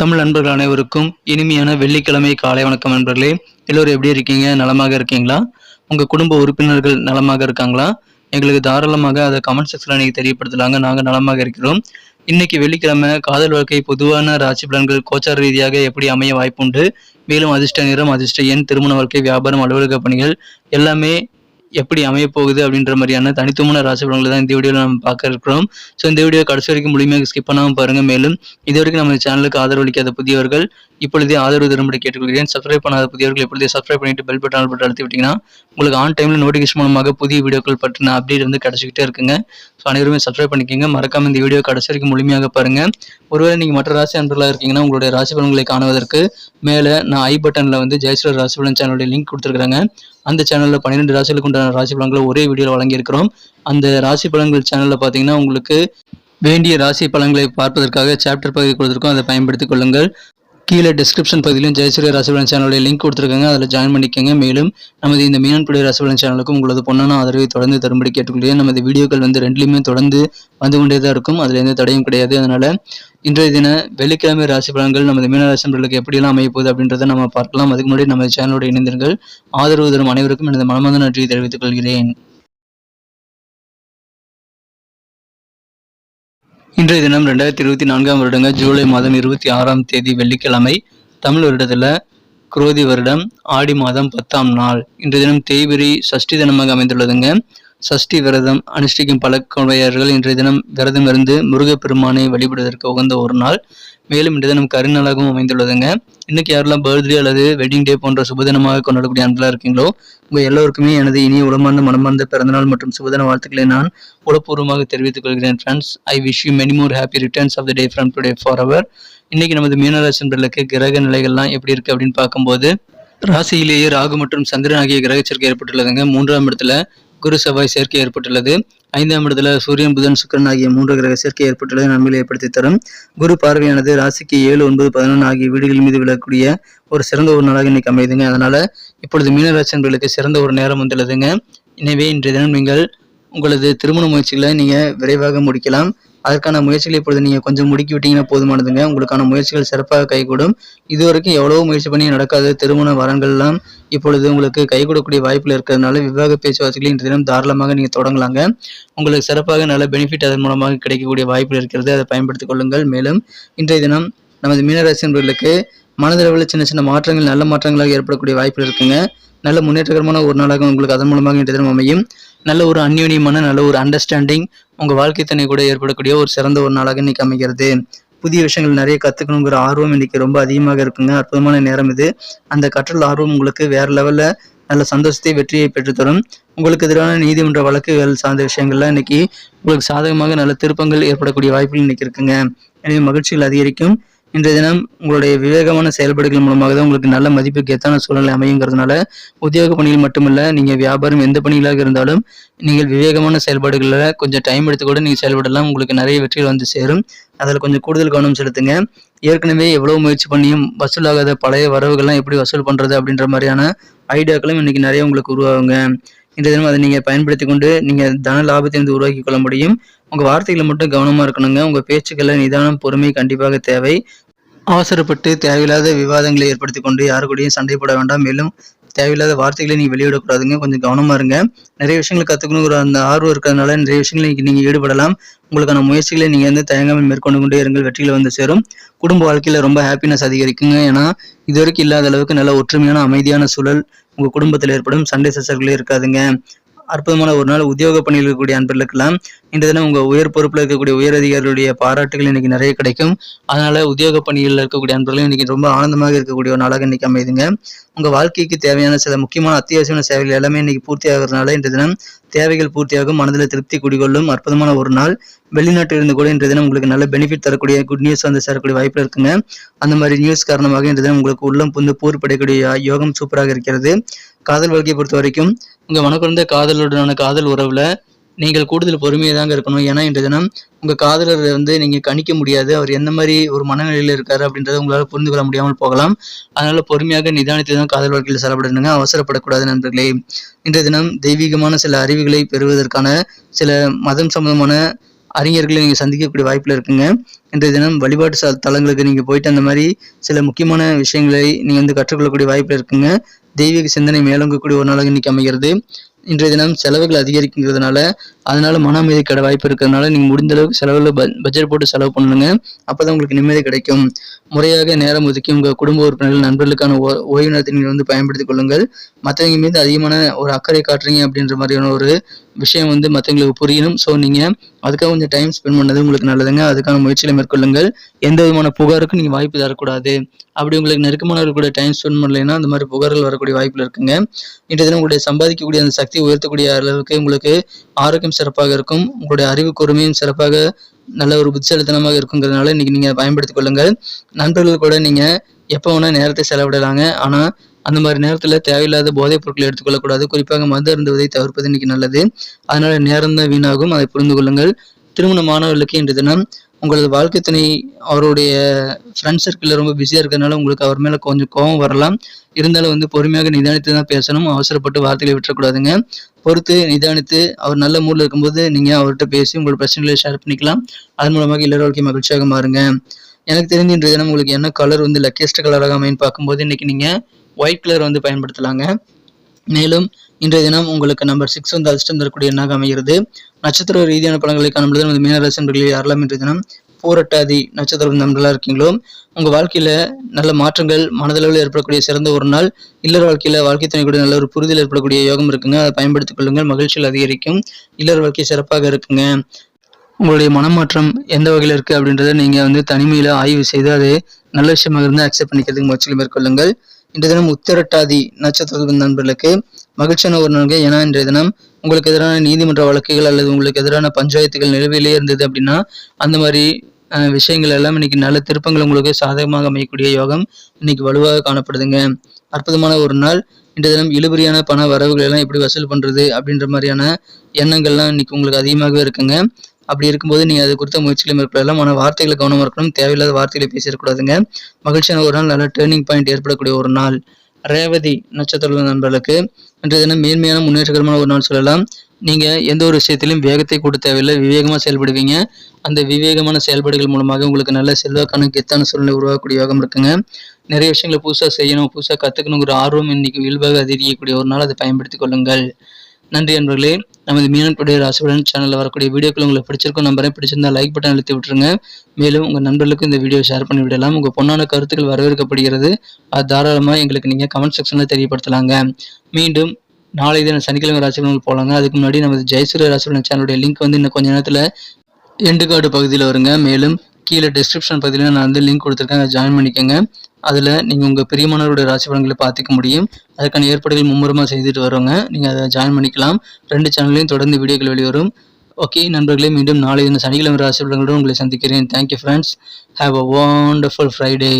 தமிழ் நண்பர்கள் அனைவருக்கும் இனிமையான வெள்ளிக்கிழமை காலை வணக்கம் நண்பர்களே. எல்லோரும் எப்படி இருக்கீங்க? நலமாக இருக்கீங்களா? உங்கள் குடும்ப உறுப்பினர்கள் நலமாக இருக்காங்களா? எங்களுக்கு தாராளமாக அதை கமெண்ட் செக்ஷனில் நீங்கள் தெரியப்படுத்தலாங்க. நாங்கள் நலமாக இருக்கிறோம். இன்னைக்கு வெள்ளிக்கிழமை காதல் வாழ்க்கை பொதுவான ராசி பலன்கள் கோச்சார ரீதியாக எப்படி அமைய வாய்ப்புண்டு? மேலும் அதிர்ஷ்ட நிறம் அதிர்ஷ்ட எண் திருமண வாழ்க்கை வியாபாரம் அலுவலக பணிகள் எல்லாமே எப்படி அமைய போகுது அப்படின்ற மாதிரியான தனித்துவமான ராசி பலன்களை தான் இந்த வீடியோவில் நம்ம பார்க்க இருக்கிறோம். ஸோ இந்த வீடியோ கடைசி வரைக்கும் முழுமையாக ஸ்கிப் பண்ணாமல் பாருங்கள் மேலும் இது வரைக்கும் நம்ம சேனலுக்கு ஆதரவளிக்காத புதியவர்கள் இப்பொழுதே ஆதரவு தரும்படி கேட்டுக்கொள்கிறேன். சப்ஸ்கிரைப் பண்ணாத புதியவர்கள் இப்பொழுதே சப்ஸ்கிரைப் பண்ணிட்டு பெல் பட்டன் பட்டு அழுத்தி விட்டீங்கன்னா உங்களுக்கு ஆன் டைமில் நோட்டிஃபிகேஷன் மூலமாக புதிய வீடியோக்கள் பற்றின அப்டேட் வந்து கிடச்சிக்கிட்டே இருக்குங்க. ஸோ அனைவருமே சப்ஸ்கிரைப் பண்ணிக்கோங்க. மறக்காம இந்த வீடியோ கடைசி வரைக்கும் முழுமையாக பாருங்கள் ஒருவேளை நீங்கள் மற்ற ராசி அன்பர்களாக இருக்கீங்கன்னா உங்களுடைய ராசி பலன்களை காணுவதற்கு மேலே நான் ஐ பட்டனில் வந்து ஜெயஸ்வர் ராசி பலன் சேனலுடைய லிங்க் கொடுத்துருக்காங்க அந்த சேனலில் பன்னிரெண்டு ராசிகளுக்கு உண்டான ராசி பலன்களை ஒரே வீடியோவில் வழங்கியிருக்கிறோம். அந்த ராசி பலன்கள் சேனலில் பார்த்தீங்கன்னா உங்களுக்கு வேண்டிய ராசி பலன்களை பார்ப்பதற்காக சாப்டர் பகுதி கொடுத்துருக்கோம். அதை பயன்படுத்திக் கொள்ளுங்கள். கீழே டிஸ்கிரிப்ஷன் பகுதியிலும் ஜெயசூரிய ராசிபலன் சேனலுடைய லிங்க் கொடுத்துருக்காங்க. அதில் ஜாயின் பண்ணிக்கோங்க. மேலும் நமது இந்த மீனன்புடைய ராசிபலன் சேனலுக்கும் உங்களது பொண்ணான ஆதரவை தொடர்ந்து தரும்படி கேட்டுக்கொள்கிறேன். நமது வீடியோக்கள் வந்து ரெண்டுலையுமே தொடர்ந்து வந்து கொண்டே தான் இருக்கும். அதில் எந்த தடையும் கிடையாது. அதனால் இன்றைய தின வெள்ளிக்கிழமை ராசி பலன்கள் நமது மீனராசிபலர்களுக்கு எப்படியெல்லாம் அமைய போகுது அப்படின்றத நம்ம பார்க்கலாம். அதுக்கு முன்னாடி நமது சேனலோடு இணைந்திருங்கள். ஆதரவு தரும் அனைவருக்கும் எனது மனமார்ந்த நன்றியை தெரிவித்துக் கொள்கிறேன். இன்றைய தினம் ரெண்டாயிரத்தி இருபத்தி நான்காம் வருடங்க ஜூலை மாதம் இருபத்தி ஆறாம் தேதி வெள்ளிக்கிழமை தமிழ் வருடத்தில் குரோதி வருடம் ஆடி மாதம் பத்தாம் நாள். இன்றைய தினம் தேய்பிரி சஷ்டி தினமாக அமைந்துள்ளதுங்க. சஷ்டி விரதம் அனுஷ்டிக்கும் பல குழந்தையர்கள் இன்றைய தினம் விரதம் இருந்து முருகப்பெருமானை வழிபடுவதற்கு உகந்த ஒரு நாள். மேலும் இன்றைய தினம் கருநாளாகவும் அமைந்துள்ளதுங்க. இன்னைக்கு யாரெல்லாம் பர்த்டே அல்லது வெட்டிங் டே போன்ற சுபதினமாக கொண்டாடக்கூடிய ஆண்களாக இருக்கீங்களோ உங்க எல்லோருக்குமே எனது இனிய உளமார்ந்த மனமார்ந்த பிறந்தநாள் மற்றும் சுபதின வாழ்த்துக்களை நான் உளப்பூர்வமாக தெரிவித்துக் கொள்கிறேன். Friends I wish you many more happy returns of the day from today for our இன்னைக்கு நமது மீனராசி கிரக நிலைகள்லாம் எப்படி இருக்கு அப்படின்னு பார்க்கும்போது ராசியிலேயே ராகு மற்றும் சந்திரன் ஆகிய கிரகச்சரிக்கை ஏற்பட்டுள்ளதுங்க. மூன்றாம் இடத்துல குரு செவ்வாய் சேர்க்கை ஏற்பட்டுள்ளது. ஐந்தாம் இடத்துல சூரியன் புதன் சுக்கரன் ஆகிய மூன்று கிரக சேர்க்கை ஏற்பட்டுள்ளது நன்மையை ஏற்படுத்தி தரும். குரு பார்வையானது ராசிக்கு ஏழு ஒன்பது பதினொன்று ஆகிய வீடுகள் மீது விழக்கூடிய ஒரு சிறந்த ஒரு நாளாக இன்னைக்கு அமையுதுங்க அதனால இப்பொழுது மீனராசி சிறந்த ஒரு நேரம் வந்துள்ளதுங்க. எனவே இன்றைய தினம் நீங்கள் உங்களது திருமண முயற்சிகளை நீங்க விரைவாக முடிக்கலாம். அதற்கான முயற்சிகளை இப்பொழுது நீங்கள் கொஞ்சம் முடுக்கி விட்டீங்கன்னா போதுமானதுங்க. உங்களுக்கான முயற்சிகள் சிறப்பாக கைகூடும். இதுவரைக்கும் எவ்வளவோ முயற்சி பண்ணி நடக்காத. திருமண வரங்கள்லாம் இப்பொழுது உங்களுக்கு கை கொடுக்கக்கூடிய வாய்ப்பில் இருக்கிறதுனால விவாக பேச்சுவார்த்தைகளை இன்று தினம் தாராளமாக நீங்கள் தொடங்கலாங்க. உங்களுக்கு சிறப்பாக நல்ல பெனிஃபிட் அதன் மூலமாக கிடைக்கக்கூடிய வாய்ப்பில் இருக்கிறது. அதை பயன்படுத்திக் கொள்ளுங்கள். மேலும் இன்றைய தினம் நமது மீனராசி என்பவர்களுக்கு மனதளவில் சின்ன சின்ன மாற்றங்கள் நல்ல மாற்றங்களாக ஏற்படக்கூடிய வாய்ப்பில் இருக்குங்க. நல்ல முன்னேற்றகரமான ஒரு நாளாக உங்களுக்கு அதன் மூலமாக இன்றைய தினம் அமையும். நல்ல ஒரு அந்யோன்யமான நல்ல ஒரு அண்டர்ஸ்டாண்டிங் உங்கள் வாழ்க்கை தன்னை கூட ஏற்படக்கூடிய ஒரு சிறந்த ஒரு நாளாக இன்னைக்கு அமைகிறது. புதிய விஷயங்கள் நிறைய கத்துக்கணுங்கிற ஆர்வம் இன்னைக்கு ரொம்ப அதிகமாக இருக்குங்க. அற்புதமான நேரம் இது. அந்த கற்றல் ஆர்வம் உங்களுக்கு வேற லெவல்ல நல்ல சந்தோஷத்தை வெற்றியை பெற்றுத்தரும். உங்களுக்கு எதிரான நீதிமன்ற வழக்குகள் சார்ந்த விஷயங்கள்ல இன்னைக்கு உங்களுக்கு சாதகமாக நல்ல திருப்பங்கள் ஏற்படக்கூடிய வாய்ப்புகள் இன்னைக்கு இருக்குங்க. எனவே மகிழ்ச்சிகள் அதிகரிக்கும். இன்றைய தினம் உங்களுடைய விவேகமான செயல்பாடுகள் மூலமாக தான் உங்களுக்கு நல்ல மதிப்புக்கு எத்தான சூழ்நிலை அமையுங்கிறதுனால உத்தியோக பணிகள் மட்டுமல்ல நீங்கள் வியாபாரம் எந்த பணிகளாக இருந்தாலும் நீங்கள் விவேகமான செயல்பாடுகளில் கொஞ்சம் டைம் எடுத்து கூட நீங்கள் செயல்படலாம். உங்களுக்கு நிறைய வெற்றிகள் வந்து சேரும். அதில் கொஞ்சம் கூடுதல் கவனம் செலுத்துங்க. ஏற்கனவே எவ்வளோ முயற்சி பண்ணியும் வசூலாகாத பழைய வரவுகள்லாம் எப்படி வசூல் பண்ணுறது அப்படின்ற மாதிரியான ஐடியாக்களும் இன்றைக்கி நிறைய உங்களுக்கு உருவாகுங்க. இன்றைய தினம் அதை நீங்கள் பயன்படுத்தி கொண்டு நீங்கள் தன லாபத்தை வந்து உருவாக்கி கொள்ள முடியும். உங்கள் வார்த்தைகளை மட்டும் கவனமாக இருக்கணுங்க. உங்கள் பேச்சுக்களை நிதானம் பொறுமை கண்டிப்பாக தேவை. அவசரப்பட்டு தேவையில்லாத விவாதங்களை ஏற்படுத்தி கொண்டு யாரு கூடயும் சண்டை போட வேண்டாம். மேலும் தேவையில்லாத வார்த்தைகளை நீங்க வெளியிடக்கூடாதுங்க. கொஞ்சம் கவனமா இருங்க. நிறைய விஷயங்களை கத்துக்கணுங்கிற அந்த ஆர்வம் இருக்கிறதுனால நிறைய விஷயங்களை நீங்க ஈடுபடலாம். உங்களுக்கான முயற்சிகளை நீங்க வந்து தயங்காமல் மேற்கொண்டு கொண்டே இருங்கள். வெற்றியில் வந்து சேரும். குடும்ப வாழ்க்கையில ரொம்ப ஹாப்பினஸ் அதிகரிக்குங்க. ஏன்னா இது வரைக்கும் இல்லாத அளவுக்கு நல்ல ஒற்றுமையான அமைதியான சூழல் உங்க குடும்பத்தில் ஏற்படும். சண்டை சச்சரவுகளே இருக்காதுங்க. அற்புதமான ஒரு நாள் உத்தியோக பணியில் இருக்கக்கூடிய அன்பர்களுக்கெல்லாம் இந்த தினம் உங்கள் உயர் பொறுப்பில் இருக்கக்கூடிய உயர் அதிகாரிகளுடைய பாராட்டுகள் இன்னைக்கு நிறைய கிடைக்கும். அதனால உத்தியோக பணியில் இருக்கக்கூடிய அன்பர்களும் இன்னைக்கு ரொம்ப ஆனந்தமாக இருக்கக்கூடிய ஒரு நாளாக இன்னைக்கு அமைதுங்க உங்கள் வாழ்க்கைக்கு தேவையான சில முக்கியமான அத்தியாவசியமான சேவைகள் எல்லாமே இன்னைக்கு பூர்த்தி ஆகிறதுனால இன்றைய தினம் தேவைகள் பூர்த்தியாகும். மனதில் திருப்தி குடிகொள்ளும் அற்புதமான ஒரு நாள். வெளிநாட்டில் இருந்து கூட இன்றைய தினம் உங்களுக்கு நல்ல பெனிஃபிட் தரக்கூடிய குட் நியூஸ் வந்து சேரக்கூடிய வாய்ப்பு இருக்குங்க. அந்த மாதிரி நியூஸ் காரணமாக இன்றைய தினம் உங்களுக்கு உள்ளம் புந்து பூர் யோகம் சூப்பராக இருக்கிறது. காதல் வாழ்க்கையை பொறுத்த வரைக்கும் உங்கள் மனக்குழந்த காதலுடனான காதல் உறவில் நீங்கள் கூடுதல் பொறுமையாக தாங்க இருக்கணும். ஏன்னா இன்றைய தினம் உங்கள் காதலர் வந்து நீங்கள் கணிக்க முடியாது. அவர் எந்த மாதிரி ஒரு மனநிலையில் இருக்கார் அப்படின்றத உங்களால் புரிந்து கொள்ள முடியாமல் போகலாம். அதனால் பொறுமையாக நிதானித்து தான் காதல் வாழ்க்கையில் செலவிடணுங்க. அவசரப்படக்கூடாது நண்பர்களே. இன்றைய தினம் தெய்வீகமான சில அறிவுகளை பெறுவதற்கான சில மதம் சம்பந்தமான அறிஞர்களை நீங்கள் சந்திக்கக்கூடிய வாய்ப்பில் இருக்குங்க. இன்றைய தினம் வழிபாட்டு ச- தலங்களுக்கு நீங்கள் போயிட்டு அந்த மாதிரி சில முக்கியமான விஷயங்களை நீங்கள் வந்து கற்றுக்கொள்ளக்கூடிய வாய்ப்பில் இருக்குங்க. தெய்வீக சிந்தனை மேலோங்கக்கூடிய ஒரு நாளாக இன்னைக்கு அமைகிறது. இன்றைய தினம் செலவுகள் அதிகரிக்கிறதுனால அதனால மன அமைதி கிட வாய்ப்பு இருக்கிறதுனால நீங்கள் முடிந்த அளவுக்கு செலவில் பட்ஜெட் போட்டு செலவு பண்ணுங்க. அப்பதான் உங்களுக்கு நிம்மதி கிடைக்கும். முறையாக நேரம் ஒதுக்கி உங்கள் குடும்ப உறுப்பினர்கள் நண்பர்களுக்கான ஓ- ஓய்வு நேரத்தை நீங்கள் வந்து பயன்படுத்திக் கொள்ளுங்கள். மற்றவங்க மீது அதிகமான ஒரு அக்கறை காட்டுறீங்க அப்படின்ற மாதிரியான ஒரு விஷயம் வந்து மற்றவங்களுக்கு புரியணும். ஸோ நீங்கள் அதுக்காக கொஞ்சம் டைம் ஸ்பெண்ட் பண்ணது உங்களுக்கு நல்லதுங்க. அதுக்கான முயற்சிகளை மேற்கொள்ளுங்கள். எந்த விதமான புகாருக்கும் நீங்கள் வாய்ப்பு தரக்கூடாது. அப்படி உங்களுக்கு நெருக்கமானவர்கள் கூட டைம் ஸ்பெண்ட் பண்ணலைன்னா அந்த மாதிரி புகார்கள் வரக்கூடிய வாய்ப்பில் இருக்குங்க. இன்றைய தினம் உங்களுடைய சம்பாதிக்கக்கூடிய அந்த சக்தி உயர்த்தக்கூடிய அளவுக்கு உங்களுக்கு ஆரோக்கியம் சிறப்பாக இருக்கும். உங்களுடைய அறிவு கூர்மையும் சிறப்பாக நல்ல ஒரு புத்திசாலித்தனமாக இருக்குங்கிறதுனால இன்னைக்கு நீங்கள் பயன்படுத்திக் கொள்ளுங்கள். நண்பர்கள் கூட நீங்கள் எப்போ வேணால் நேரத்தை செலவிடலாங்க. ஆனால் அந்த மாதிரி நேரத்தில் தேவையில்லாத போதைப் பொருட்களை எடுத்துக்கொள்ளக்கூடாது குறிப்பாக மது அருந்துவதை தவிர்ப்பது இன்னைக்கு நல்லது. அதனால நேரம் தான் வீணாகும். அதை புரிந்து கொள்ளுங்கள். திருமண மாணவர்களுக்கு இன்று தினம் உங்களது வாழ்க்கை துணை அவருடைய ஃப்ரெண்ட் சர்க்கிளில் ரொம்ப பிஸியாக இருக்கிறதுனால உங்களுக்கு அவர் மேலே கொஞ்சம் கோபம் வரலாம். இருந்தாலும் வந்து பொறுமையாக நிதானித்து தான் பேசணும். அவசரப்பட்டு வார்த்தைகளை விட்டுறக்கூடாதுங்க. பொறுத்து நிதானித்து அவர் நல்ல மூடில் இருக்கும்போது நீங்கள் அவர்கிட்ட பேசி உங்களோட பிரச்சனைகளை ஷேர் பண்ணிக்கலாம். அதன் மூலமாக இல்லற வாழ்க்கை மகிழ்ச்சியாக மாறுங்க. எனக்கு தெரிஞ்சு இன்றைய தினம் உங்களுக்கு என்ன கலர் வந்து லக்கியஸ்ட் கலராக அமைன்னு பார்க்கும்போது இன்னைக்கு நீங்கள் ஒயிட் கலர் வந்து பயன்படுத்தலாங்க. மேலும் இன்றைய தினம் உங்களுக்கு நம்பர் சிக்ஸ் வந்து அதிர்ஷ்டம் தரக்கூடிய எண்ணாக அமைகிறது. நட்சத்திர ரீதியான பலன்களை காணும்பொழுது நமது மீனராசி நண்பர்களை யாரெல்லாம் இன்றைய தினம் போரட்டாதி நட்சத்திரம் நண்பர்களாக இருக்கீங்களோ உங்கள் வாழ்க்கையில் நல்ல மாற்றங்கள் மனதளவில் ஏற்படக்கூடிய சிறந்த ஒரு நாள் இல்லற வாழ்க்கையில் வாழ்க்கை துணை கூட நல்ல ஒரு புரிதல் ஏற்படக்கூடிய யோகம் இருக்குங்க. அதை பயன்படுத்திக் கொள்ளுங்கள். மகிழ்ச்சியில் அதிகரிக்கும். இல்லற வாழ்க்கை சிறப்பாக இருக்குங்க. உங்களுடைய மனமாற்றம் எந்த வகையில் இருக்குது அப்படின்றத நீங்கள் வந்து தனிமையில் ஆய்வு செய்து அது நல்ல விஷயமாக இருந்தால் அக்செப்ட் பண்ணிக்கிறதுக்கு முயற்சியில் மேற்கொள்ளுங்கள். இன்றைய தினம் உத்திரட்டாதி நட்சத்திர நண்பர்களுக்கு மகிழ்ச்சியான ஒரு நாள். ஏன்னா இன்றைய தினம் உங்களுக்கு எதிரான நீதிமன்ற வழக்குகள் அல்லது உங்களுக்கு எதிரான பஞ்சாயத்துகள் நிலுவையிலே இருந்தது அப்படின்னா அந்த மாதிரி விஷயங்கள் எல்லாம் இன்னைக்கு நல்ல திருப்பங்கள் உங்களுக்கு சாதகமாக அமையக்கூடிய யோகம் இன்னைக்கு வலுவாக காணப்படுதுங்க. அற்புதமான ஒரு நாள். இன்றைய தினம் இழுபறியான பண வரவுகள் எல்லாம் எப்படி வசூல் பண்றது அப்படின்ற மாதிரியான எண்ணங்கள்லாம் இன்னைக்கு உங்களுக்கு அதிகமாகவே இருக்குங்க. அப்படி இருக்கும்போது நீங்கள் அது குறித்த முயற்சிகளை மேற்கொள்ளலாம். ஆனால் வார்த்தைகளை கவனமாக இருக்கணும். தேவையில்லாத வார்த்தைகளை பேசிடக்கூடாதுங்க. மகிழ்ச்சியான ஒரு நாள் நல்ல டேர்னிங் பாயிண்ட் ஏற்படக்கூடிய ஒரு நாள். ரேவதி நட்சத்திர நண்பர்களுக்கு இன்றைய தினம் மேன்மையான முன்னேற்றகரமான ஒரு நாள் சொல்லலாம். நீங்கள் எந்த ஒரு விஷயத்திலும் வேகத்தை கூட தேவையில்லை. விவேகமாக செயல்படுவீங்க. அந்த விவேகமான செயல்பாடுகள் மூலமாக உங்களுக்கு நல்ல செல்வாக்கான கெத்தான சூழ்நிலை உருவாக்கக்கூடிய யோகம் இருக்குங்க. நிறைய விஷயங்களை புதுசாக செய்யணும் புதுசாக கற்றுக்கணுங்கிற ஆர்வம் இன்னைக்கு இயல்பாக அதிகரிக்கக்கூடிய ஒரு நாள். அதை பயன்படுத்தி கொள்ளுங்கள். நன்றி நண்பர்களே. நமது மீனன்புடைய ராசிபலன் சேனலில் வரக்கூடிய வீடியோக்கள் உங்களுக்கு பிடிச்சிருக்கும் நம்பரே பிடிச்சிருந்தா லைக் பட்டன் அழுத்தி விட்டுருங்க. மேலும் உங்கள் நண்பர்களுக்கும் இந்த வீடியோ ஷேர் பண்ணி விடலாம். உங்கள் பொண்ணான கருத்துக்கள் வரவேற்கப்படுகிறது. அது தாராளமாக எங்களுக்கு நீங்கள் கமெண்ட் செக்ஷனில் தெரியப்படுத்தலாங்க. மீண்டும் நாளை தினம் சனிக்கிழமை ராசிபலன்கள் போகலாங்க அதுக்கு முன்னாடி நமது ஜெயசூரிய ராசிபலன் சேனலுடைய லிங்க் வந்து இன்னும் கொஞ்ச நேரத்தில் எண்டுகாடு பகுதியில் வருங்க. மேலும் கீழே டிஸ்கிரிப்ஷன் பகுதியில் நான் வந்து லிங்க் கொடுத்துருக்கேன். அதை ஜாயின் பண்ணிக்கோங்க. அதில் நீங்கள் உங்கள் பிரியமானவருடைய ராசி பலன்களை பார்த்துக்க முடியும். அதுக்கான ஏற்பாடுகள் மும்முரமாக செய்துட்டு வரோங்க நீங்கள் அதை ஜாயின் பண்ணிக்கலாம். ரெண்டு சேனல்லையும் தொடர்ந்து வீடியோக்கள் வெளிவரும். ஓகே நண்பர்களே மீண்டும் நாளை தினம் சனிக்கிழமை ராசி பலன்களுடன் உங்களை சந்திக்கிறேன். Thank you friends have a wonderful Friday